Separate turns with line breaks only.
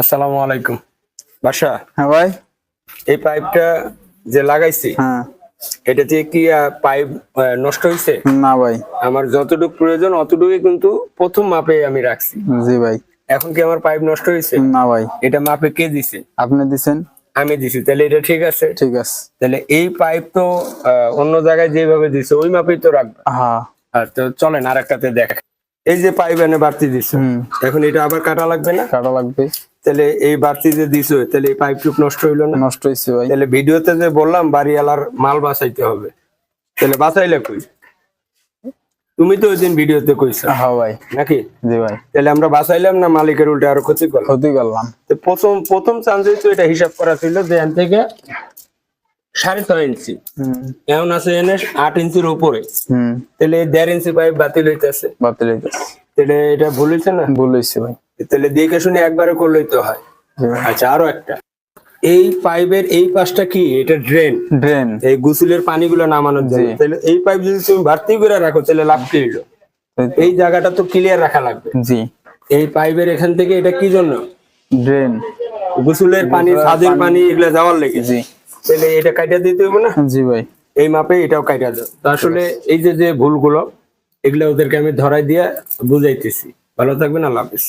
আসসালামু আলাইকুম। বাসা
হ্যাঁ ভাই।
এই পাইপটা যে লাগাইছি
হ্যাঁ।
এটা দিয়ে কি পাইপ নষ্ট হয়েছে
না ভাই।
আমার যতটুকু প্রয়োজন অতটুকুই কিন্তু প্রথম মাপে আমি রাখছি।
জি ভাই।
এখন কি আমার পাইপ নষ্ট হয়েছে
না ভাই।
এটা মাপে কে দিছে?
আপনি দিছেন?
আমি দিছি। তাহলে এটা ঠিক আছে?
ঠিক আছে।
তাহলে এই পাইপ তো অন্য জায়গায় যেভাবে দিছে ওই মাপেই তো রাখবে।
হ্যাঁ।
আর তো চলেন আর একটাতে দেখ। এই যে পাইপ এনে বাড়তি দিছে। এখন এটা আবার কাটা লাগবে না?
কাটা লাগবে।
তাহলে এই বাড়তি যে দিছো তাহলে এই পাইপ টুক নষ্ট হইল না।
নষ্ট হয়েছে ভাই।
তাহলে ভিডিওতে যে বললাম বাড়িওয়ালার মাল বাঁচাইতে হবে। তাহলে বাঁচাইলে কই? তুমি তো ওই দিন ভিডিওতে কইছো।
হ্যাঁ ভাই।
নাকি?
জি ভাই।
তাহলে আমরা বাঁচাইলাম না মালিকের উল্টে আরও ক্ষতি করলাম?
ক্ষতি করলাম।
তো প্রথম প্রথম চান্সে তো এটা হিসাব করা ছিল যে এখান থেকে সাড়ে ছয় ইঞ্চি।
হুম।
এখন আছে এনে আট ইঞ্চির উপরে।
হুম।
তাহলে দেড় ইঞ্চি পাইপ বাতিল হইতেছে।
বাতিল হইতেছে।
তাহলে এটা ভুল হয়েছে না?
ভুল হয়েছে ভাই।
তাহলে দেখে শুনে একবারে করলেই তো হয়। আচ্ছা আরও একটা। এই পাইপের এই পাশটা কি? এটা ড্রেন।
ড্রেন।
এই গুসুলের পানিগুলো নামানোর জন্য। তাহলে এই পাইপ যদি তুমি ভর্তি করে রাখো তাহলে লাভ কি হইল? এই জায়গাটা তো ক্লিয়ার রাখা লাগবে।
জি।
এই পাইপের এখান থেকে এটা কি জন্য?
ড্রেন।
গুসুলের পানি ছাদের পানি। এগুলা যাওয়ার লেগে।
জি।
তাহলে এটা কাইটা দিতে হবে না?
জি ভাই।
এই মাপে এটাও কাইটা দাও। আসলে এই যে যে ভুলগুলো এগুলো ওদেরকে আমি ধরাই দিয়ে বুঝাইতেছি। ভালো থাকবেন আল্লাহ হাফিজ।